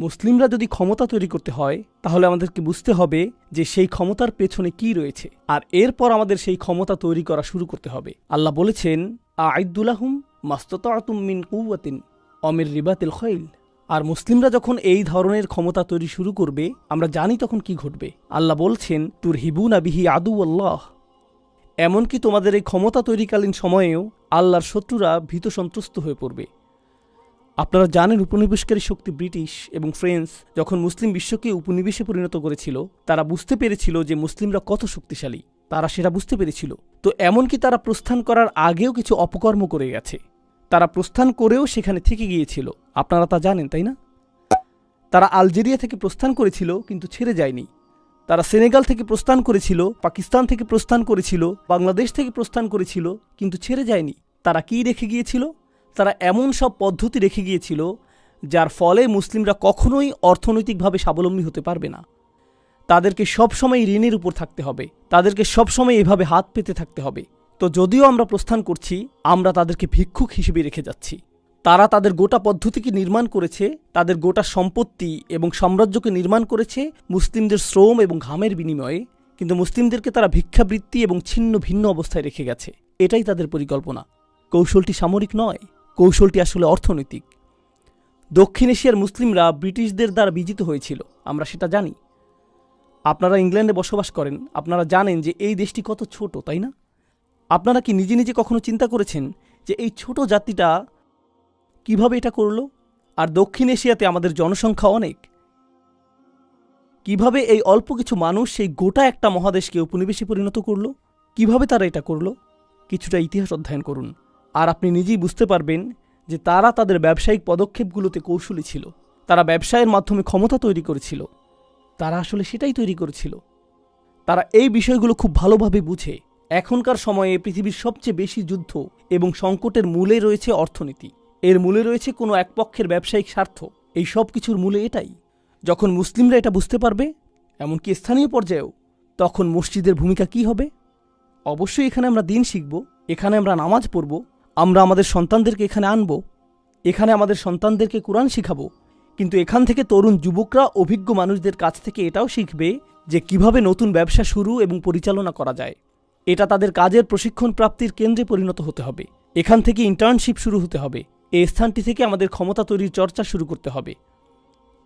মুসলিমরা যদি ক্ষমতা তৈরি করতে হয়, তাহলে আমাদেরকে বুঝতে হবে যে সেই ক্ষমতার পেছনে কি রয়েছে। আর এরপর আমাদের সেই ক্ষমতা তৈরি করা শুরু করতে হবে। আল্লাহ বলেছেন আইদুল্লাহুম মাস্ততাতুম মিন কুয়াতিন অমির রিবাতিল খৈল। আর মুসলিমরা যখন এই ধরনের ক্ষমতা তৈরি শুরু করবে, আমরা জানি তখন কি ঘটবে। আল্লাহ বলছেন তুর হিবুনা বিহি আদু আল্লাহ। এমনকি তোমাদের এই ক্ষমতা তৈরিকালীন সময়েও আল্লাহর শত্রুরা ভীত সন্ত্রস্ত হয়ে পড়বে। আপনারা জানেন উপনিবেশকারী শক্তি ব্রিটিশ এবং ফ্রেঞ্চ যখন মুসলিম বিশ্বকে উপনিবেশে পরিণত করেছিল, তারা বুঝতে পেরেছিল যে মুসলিমরা কত শক্তিশালী। তারা সেটা বুঝতে পেরেছিল। তো এমনকি তারা প্রস্থান করার আগেও কিছু অপকর্ম করে গেছে। তারা প্রস্থান করেও সেখানে থেকে গিয়েছিল। আপনারা তা জানেন, তাই না? তারা আলজেরিয়া থেকে প্রস্থান করেছিল, কিন্তু ছেড়ে যায়নি। তারা সেনেগাল থেকে প্রস্থান করেছিল, পাকিস্তান থেকে প্রস্থান করেছিল, বাংলাদেশ থেকে প্রস্থান করেছিল, কিন্তু ছেড়ে যায়নি। তারা কি রেখে গিয়েছিল? তারা এমন সব পদ্ধতি রেখে গিয়েছিল, যার ফলে মুসলিমরা কখনোই অর্থনৈতিকভাবে স্বাবলম্বী হতে পারবে না। তাদেরকে সবসময় ঋণের উপর থাকতে হবে, তাদেরকে সবসময় এভাবে হাত পেতে থাকতে হবে। তো যদিও আমরা প্রস্থান করছি, আমরা তাদেরকে ভিক্ষুক হিসেবে রেখে যাচ্ছি। তারা তাদের গোটা পদ্ধতিকে নির্মাণ করেছে, তাদের গোটা সম্পত্তি এবং সাম্রাজ্যকে নির্মাণ করেছে মুসলিমদের শ্রম এবং ঘামের বিনিময়ে, কিন্তু মুসলিমদেরকে তারা ভিক্ষাবৃত্তি এবং ছিন্ন ভিন্ন অবস্থায় রেখে গেছে। এটাই তাদের পরিকল্পনা। কৌশলটি সামরিক নয়। কৌশলটি আসলে অর্থনৈতিক। দক্ষিণ এশিয়ার মুসলিমরা ব্রিটিশদের দ্বারা বিজিত হয়েছিল, আমরা সেটা জানি। আপনারা ইংল্যান্ডে বসবাস করেন, আপনারা জানেন যে এই দেশটি কত ছোট, তাই না? আপনারা কি নিজে নিজে কখনো চিন্তা করেছেন যে এই ছোট জাতিটা কীভাবে এটা করল? আর দক্ষিণ এশিয়াতে আমাদের জনসংখ্যা অনেক। কীভাবে এই অল্প কিছু মানুষ সেই গোটা একটা মহাদেশকে উপনিবেশে পরিণত করল? কীভাবে তারা এটা করল? কিছুটা ইতিহাস অধ্যয়ন করুন। আর আপনি নিজেই বুঝতে পারবেন যে তারা তাদের ব্যবসায়িক পদক্ষেপগুলোতে কৌশলী ছিল। তারা ব্যবসায়ের মাধ্যমে ক্ষমতা তৈরি করেছিল। তারা আসলে সেটাই তৈরি করেছিল। তারা এই বিষয়গুলো খুব ভালোভাবে বুঝে। এখনকার সময়ে পৃথিবীর সবচেয়ে বেশি যুদ্ধ এবং সংকটের মূলে রয়েছে অর্থনীতি। এর মূলে রয়েছে কোনো এক পক্ষের ব্যবসায়িক স্বার্থ। এই সব কিছুর মূলে এটাই। যখন মুসলিমরা এটা বুঝতে পারবে, এমনকি স্থানীয় পর্যায়েও, তখন মসজিদের ভূমিকা কি হবে? অবশ্যই এখানে আমরা দিন শিখব, এখানে আমরা নামাজ পড়ব আমরা আমাদের সন্তানদেরকে এখানে আনব। এখানে আমাদের সন্তানদেরকে কোরআন শিখাবো। কিন্তু এখান থেকে তরুণ যুবকরা, অভিজ্ঞ মানুষদের কাছ থেকে এটাও শিখবে যে কীভাবে নতুন ব্যবসা শুরু এবং পরিচালনা করা যায়। এটা তাদের কাজের প্রশিক্ষণ প্রাপ্তির কেন্দ্রে পরিণত হতে হবে। এখান থেকে ইন্টার্নশিপ শুরু হতে হবে। এই স্থানটি থেকে আমাদের ক্ষমতা তৈরির চর্চা শুরু করতে হবে।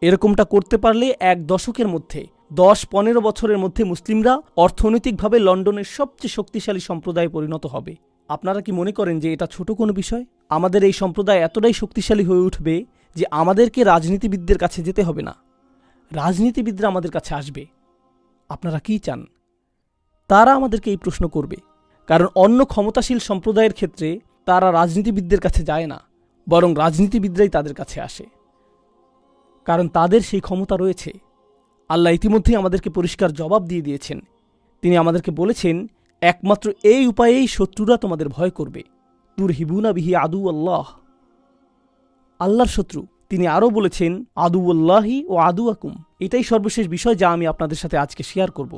এরকমটা করতে পারলে এক দশকের মধ্যে, দশ পনেরো বছরের মধ্যে মুসলিমরা অর্থনৈতিকভাবে লন্ডনের সবচেয়ে শক্তিশালী সম্প্রদায়ে পরিণত হবে। আপনারা কি মনে করেন যে এটা ছোট কোনো বিষয়? আমাদের এই সম্প্রদায় এতটাই শক্তিশালী হয়ে উঠবে যে আমাদেরকে রাজনীতিবিদদের কাছে যেতে হবে না। রাজনীতিবিদরা আমাদের কাছে আসবে। আপনারা কি চান? তারা আমাদেরকে এই প্রশ্ন করবে। কারণ অন্য ক্ষমতাশীল সম্প্রদায়ের ক্ষেত্রে তারা রাজনীতিবিদদের কাছে যায় না, বরং রাজনীতিবিদরাই তাদের কাছে আসে। কারণ তাদের সেই ক্ষমতা রয়েছে। আল্লাহ ইতিমধ্যেই আমাদেরকে পরিষ্কার জবাব দিয়ে দিয়েছেন। তিনি আমাদেরকে বলেছেন একমাত্র এই উপায়েই শত্রুরা তোমাদের ভয় করবে। তুর হিবুনা বিহি আদু আল্লাহ আল্লাহর শত্রু, তিনি আরও বলেছেন আদু আল্লাহি ও আদু আকুম এটাই সর্বশেষ বিষয় যা আমি আপনাদের সাথে আজকে শেয়ার করব।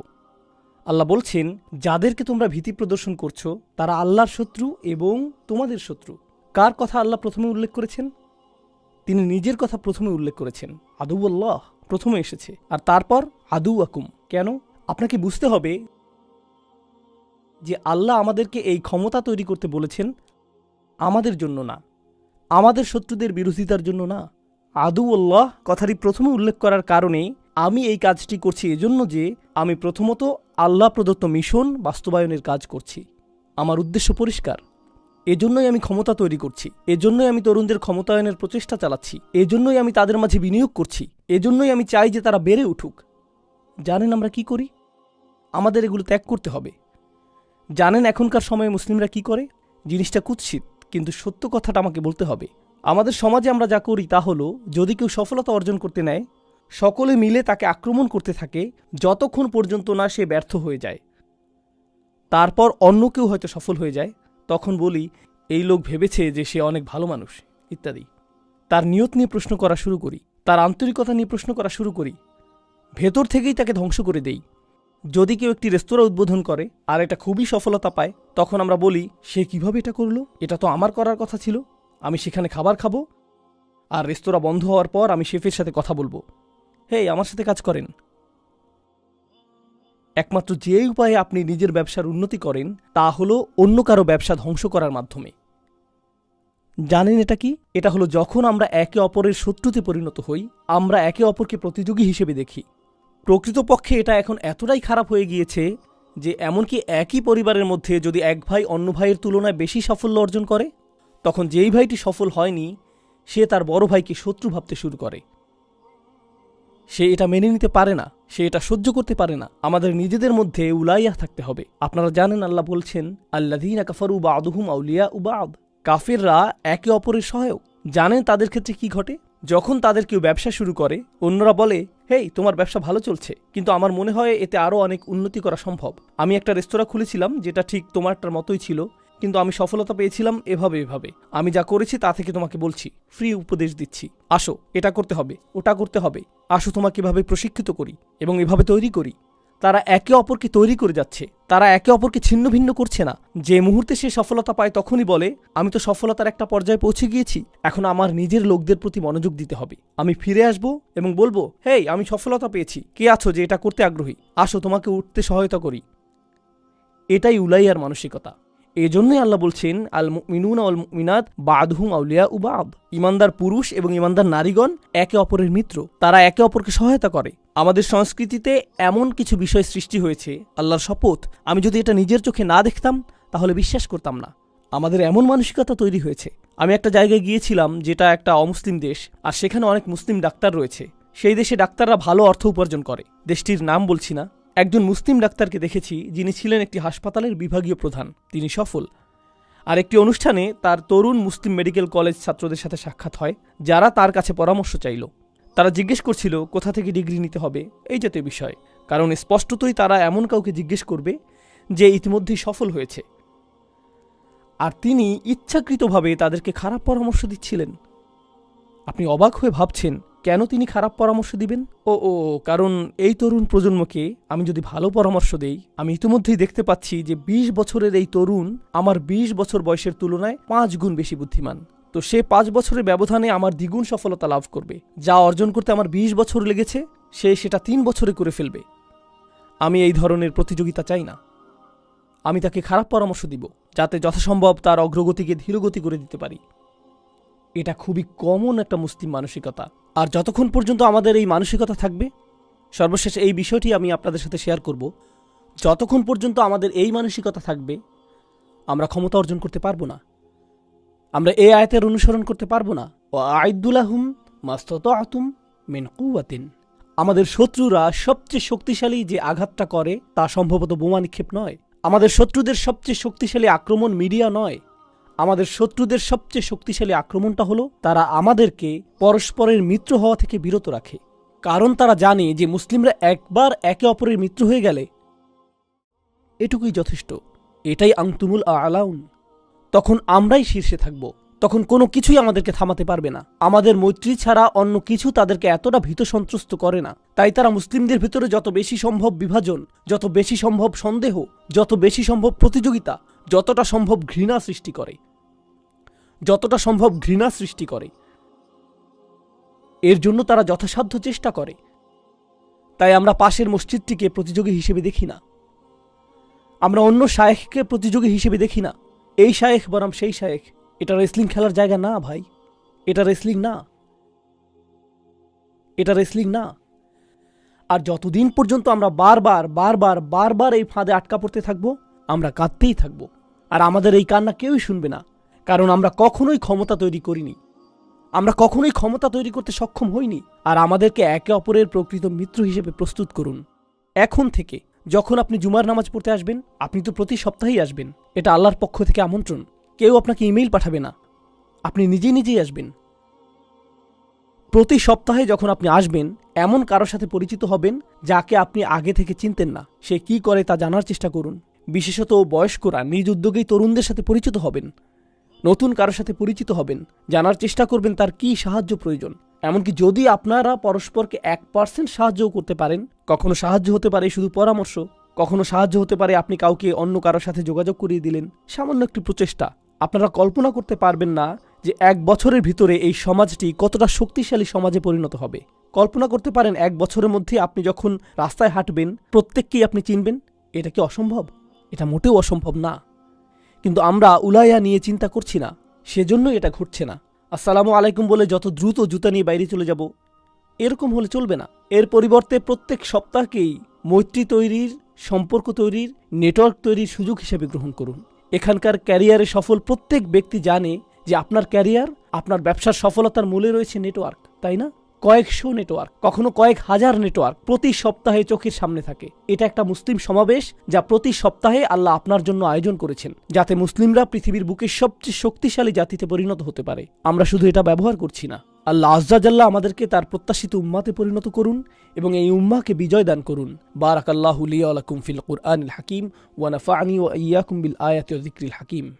আল্লাহ বলছেন, যাদেরকে তোমরা ভীতি প্রদর্শন করছ, তারা আল্লাহর শত্রু এবং তোমাদের শত্রু। কার কথা আল্লাহ প্রথমে উল্লেখ করেছেন? তিনি নিজের কথা প্রথমে উল্লেখ করেছেন আদু আল্লাহ প্রথমে এসেছে, আর তারপর আদু আকুম কেন? আপনাকে বুঝতে হবে যে আল্লাহ আমাদেরকে এই ক্ষমতা তৈরি করতে বলেছেন, আমাদের জন্য না। আমাদের শত্রুদের বিরোধিতার জন্য না। আদু আল্লাহ কথাটি প্রথমে উল্লেখ করার কারণে আমি এই কাজটি করছি এজন্য যে আমি প্রথমত আল্লাহ প্রদত্ত মিশন বাস্তবায়নের কাজ করছি। আমার উদ্দেশ্য পরিষ্কার। এজন্যই আমি ক্ষমতা তৈরি করছি। এজন্যই আমি তরুণদের ক্ষমতায়নের প্রচেষ্টা চালাচ্ছি। এজন্যই আমি তাদের মাঝে বিনিয়োগ করছি। এজন্যই আমি চাই যে তারা বেড়ে উঠুক। জানেন আমরা কি করি? আমাদের এগুলো ত্যাগ করতে হবে। জানেন এখনকার সময়ে মুসলিমরা কি করে? জিনিসটা কুৎসিত, কিন্তু সত্য কথাটা আমাকে বলতে হবে। আমাদের সমাজে আমরা যা করি তা হলো, যদি কেউ সফলতা অর্জন করতে নেয়, সকলে মিলে তাকে আক্রমণ করতে থাকে, যতক্ষণ পর্যন্ত না সে ব্যর্থ হয়ে যায়। তারপর অন্য কেউ হয়তো সফল হয়ে যায়, তখন বলি, এই লোক ভেবেছে যে সে অনেক ভালো মানুষ, ইত্যাদি। তার নিয়ত নিয়ে প্রশ্ন করা শুরু করি, তার আন্তরিকতা নিয়ে প্রশ্ন করা শুরু করি, ভেতর থেকেই তাকে ধ্বংস করে দেই। যদি কেউ একটি রেস্তোরাঁ উদ্বোধন করে আর এটা খুবই সফলতা পায়, তখন আমরা বলি, সে কীভাবে এটা করল? এটা তো আমার করার কথা ছিল। আমি সেখানে খাবার খাব আর রেস্তোরাঁ বন্ধ হওয়ার পর আমি শেফের সাথে কথা বলব। হেই, আমার সাথে কাজ করেন। একমাত্র যে উপায়ে আপনি নিজের ব্যবসার উন্নতি করেন, তা হলো অন্য কারও ব্যবসা ধ্বংস করার মাধ্যমে। জানেন এটা কি? এটা হলো যখন আমরা একে অপরের শত্রুতে পরিণত হই, আমরা একে অপরকে প্রতিযোগী হিসেবে দেখি। প্রকৃতপক্ষে এটা এখন এতটাই খারাপ হয়ে গিয়েছে যে এমনকি একই পরিবারের মধ্যে যদি এক ভাই অন্য ভাইয়ের তুলনায় বেশি সাফল্য অর্জন করে, তখন যেই ভাইটি সফল হয়নি, সে তার বড় ভাইকে শত্রু ভাবতে শুরু করে। সে এটা মেনে নিতে পারে না, সে এটা সহ্য করতে পারে না। আমাদের নিজেদের মধ্যে উলাইয়া থাকতে হবে। আপনারা জানেন আল্লাহ বলছেন আল্লাদিন কাফারু বা আদহুম আউলিয়া উবাদ কাফিররা একে অপরের সহায়ক। জানেন তাদের ক্ষেত্রে কি ঘটে? যখন তাদের কেউ ব্যবসা শুরু করে, অন্যরা বলে, হেই, তোমার ব্যবসা ভালো চলছে। কিন্তু আমার মনে হয় এতে আরও অনেক উন্নতি করা সম্ভব। আমি একটা রেস্তোরাঁ খুলেছিলাম, যেটা ঠিক তোমারটার মতোই ছিল, কিন্তু আমি সফলতা পেয়েছিলাম এভাবে এভাবে। আমি যা করেছি তা থেকে তোমাকে বলছি, ফ্রি উপদেশ দিচ্ছি। আসো, এটা করতে হবে, ওটা করতে হবে। আসো তোমাকে এভাবে প্রশিক্ষিত করি এবং এভাবে তৈরি করি। তারা একে অপরকে তৈরি করে যাচ্ছে। তারা একে অপরকে ছিন্ন ভিন্ন করছে না। যে মুহূর্তে সে সফলতা পায় তখনই বলে, আমি তো সফলতার একটা পর্যায়ে পৌঁছে গিয়েছি। এখন আমার নিজের লোকদের প্রতি মনোযোগ দিতে হবে। আমি ফিরে আসব এবং বলব, হেই, আমি সফলতা পেয়েছি। কে আছো যে এটা করতে আগ্রহী? আসো, তোমাকে উঠতে সহায়তা করি। এটাই উলাইয়ার মানসিকতা। এজন্যই আল্লাহ বলছেন আল মিনুন আল মিনাত বাদহুম আউলিয়া উবাদ ইমানদার পুরুষ এবং ইমানদার নারীগণ একে অপরের মিত্র। তারা একে অপরকে সহায়তা করে। আমাদের সংস্কৃতিতে এমন কিছু বিষয় সৃষ্টি হয়েছে, আল্লাহর শপথ। আমি যদি এটা নিজের চোখে না দেখতাম, তাহলে বিশ্বাস করতাম না। আমাদের এমন মানসিকতা তৈরি হয়েছে। আমি একটা জায়গায় গিয়েছিলাম যেটা একটা অমুসলিম দেশ, আর সেখানে অনেক মুসলিম ডাক্তার রয়েছে। সেই দেশে ডাক্তাররা ভালো অর্থ উপার্জন করে। দেশটির নাম বলছি না। একজন মুসলিম ডাক্তারকে দেখেছি যিনি ছিলেন একটি হাসপাতালের বিভাগীয় প্রধান। তিনি সফল। আর একটি অনুষ্ঠানে তার তরুণ মুসলিম মেডিকেল কলেজ ছাত্রদের সাথে সাক্ষাৎ হয়, যারা তার কাছে পরামর্শ চাইল। তারা জিজ্ঞেস করছিল, কোথা থেকে ডিগ্রি নিতে হবে? এই জাতীয় বিষয়। কারণ স্পষ্টতই তারা এমন কাউকে জিজ্ঞেস করবে যে ইতিমধ্যেই সফল হয়েছে। আর তিনি ইচ্ছাকৃতভাবে তাদেরকে খারাপ পরামর্শ দিচ্ছিলেন। আপনি অবাক হয়ে ভাবছেন কেন তিনি খারাপ পরামর্শ দিবেন? ও ও, কারণ এই তরুণ প্রজন্মকে আমি যদি ভালো পরামর্শ দেই, আমি ইতিমধ্যেই দেখতে পাচ্ছি যে ২০ বছরের এই তরুণ আমার ২০ বছর বয়সের তুলনায় পাঁচ গুণ বেশি বুদ্ধিমান। তো সে পাঁচ বছরের ব্যবধানে আমার দ্বিগুণ সফলতা লাভ করবে। যা অর্জন করতে আমার ২০ বছর লেগেছে, সে সেটা তিন বছরে করে ফেলবে। আমি এই ধরনের প্রতিযোগিতা চাই না। আমি তাকে খারাপ পরামর্শ দিব, যাতে যথাসম্ভব তার অগ্রগতিকে ধীরগতি করে দিতে পারি। এটা খুবই কমন একটা মুসলিম মানসিকতা। আর যতক্ষণ পর্যন্ত আমাদের এই মানসিকতা থাকবে, সর্বশেষ এই বিষয়টি আমি আপনাদের সাথে শেয়ার করব। যতক্ষণ পর্যন্ত আমাদের এই মানসিকতা থাকবে, আমরা ক্ষমতা অর্জন করতে পারব না। আমরা এই আয়তের অনুসরণ করতে পারব না। ও আইদুলাহুম মাস্তত আতুম মেন কুয়াতিন আমাদের শত্রুরা সবচেয়ে শক্তিশালী যে আঘাতটা করে, তা সম্ভবত বোমা নিক্ষেপ নয়। আমাদের শত্রুদের সবচেয়ে শক্তিশালী আক্রমণ মিডিয়া নয়। আমাদের শত্রুদের সবচেয়ে শক্তিশালী আক্রমণটা হলো তারা আমাদেরকে পরস্পরের মিত্র হওয়া থেকে বিরত রাখে। কারণ তারা জানে যে মুসলিমরা একবার একে অপরের মিত্র হয়ে গেলে এটুকুই যথেষ্ট। এটাই আংতুমুল আলাউন। তখন আমরাই শীর্ষে থাকব। তখন কোনো কিছুই আমাদেরকে থামাতে পারবে না। আমাদের মৈত্রী ছাড়া অন্য কিছু তাদেরকে এতটা ভীত সন্ত্রস্ত করে না। তাই তারা মুসলিমদের ভিতরে যত বেশি সম্ভব বিভাজন, যত বেশি সম্ভব সন্দেহ, যত বেশি সম্ভব প্রতিযোগিতা, যতটা সম্ভব ঘৃণা সৃষ্টি করে। যতটা সম্ভব ঘৃণা সৃষ্টি করে। এর জন্য তারা যথাসাধ্য চেষ্টা করে। তাই আমরা পাশের মসজিদটিকে প্রতিযোগী হিসেবে দেখি না। আমরা অন্য শায়েখকে প্রতিযোগী হিসেবে দেখি না। এই শায়েখ বনাম সেই শায়েখ। এটা রেসলিং খেলার জায়গা না, ভাই। এটা রেসলিং না। এটা রেসলিং না। আর যতদিন পর্যন্ত আমরা বারবার বারবার বারবার এই ফাঁদে আটকা পড়তে থাকব, আমরা কাঁদতেই থাকব। আর আমাদের এই কান্না কেউই শুনবে না। কারণ আমরা কখনোই ক্ষমতা তৈরি করিনি। আমরা কখনোই ক্ষমতা তৈরি করতে সক্ষম হইনি। আর আমাদেরকে একে অপরের প্রকৃত মিত্র হিসেবে প্রস্তুত করুন। এখন থেকে, যখন আপনি জুমার নামাজ পড়তে আসবেন, আপনি তো প্রতি সপ্তাহেই আসবেন। এটা আল্লাহর পক্ষ থেকে আমন্ত্রণ। কেউ আপনাকে ইমেইল পাঠাবে না। আপনি নিজেই নিজেই আসবেন। প্রতি সপ্তাহে যখন আপনি আসবেন, এমন কারোর সাথে পরিচিত হবেন, যাকে আপনি আগে থেকে চিনতেন না। সে কি করে তা জানার চেষ্টা করুন। বিশেষত বয়স্করা নিজ উদ্যোগেই তরুণদের সাথে পরিচিত হবেন। নতুন কারোর সাথে পরিচিত হবেন, জানার চেষ্টা করবেন তার কি সাহায্য প্রয়োজন। এমনকি যদি আপনারা পরস্পরকে এক পার্সেন্ট সাহায্যও করতে পারেন, কখনো সাহায্য হতে পারে শুধু পরামর্শ, কখনো সাহায্য হতে পারে আপনি কাউকে অন্য কারোর সাথে যোগাযোগ করিয়ে দিলেন, সামান্য একটি প্রচেষ্টা। আপনারা কল্পনা করতে পারবেন না যে এক বছরের ভিতরে এই সমাজটি কতটা শক্তিশালী সমাজে পরিণত হবে। কল্পনা করতে পারেন এক বছরের মধ্যে আপনি যখন রাস্তায় হাঁটবেন, প্রত্যেককেই আপনি চিনবেন, এটা কি অসম্ভব? এটা মোটেও অসম্ভব না। কিন্তু আমরা উলাইয়া নিয়ে চিন্তা করছি না, সেজন্যই এটা ঘটছে না। আসসালামু আলাইকুম বলে যত দ্রুত জুতা নিয়ে বাইরে চলে যাব, এরকম হলে চলবে না। এর পরিবর্তে প্রত্যেক সপ্তাহকেই মৈত্রী তৈরির, সম্পর্ক তৈরির, নেটওয়ার্ক তৈরির সুযোগ হিসেবে গ্রহণ করুন। এখানকার ক্যারিয়ারে সফল প্রত্যেক ব্যক্তি জানে যে আপনার ক্যারিয়ার, আপনার ব্যবসার সফলতার মূলে রয়েছে নেটওয়ার্ক, তাই না? কয়েকশো নেটওয়ার্ক, কখনো কয়েক হাজার নেটওয়ার্ক প্রতি সপ্তাহে চোখের সামনে থাকে। এটা একটা মুসলিম সমাবেশ যা প্রতি সপ্তাহে আল্লাহ আপনার জন্য আয়োজন করেছেন, যাতে মুসলিমরা পৃথিবীর বুকে সবচেয়ে শক্তিশালী জাতিতে পরিণত হতে পারে। আমরা শুধু এটা ব্যবহার করছি না। আল্লাহ আজ্জাজাল্লাহ আমাদেরকে তার প্রত্যাশিত উম্মাতে পরিণত করুন এবং এই উম্মাকে বিজয় দান করুন। বারাক আল্লাহ লিয়া আলাকুম ফিল কুরআনিল হাকিম ওয়া নাফা'নি ওয়া ইয়াকুম বিল আয়াতি হাকিম।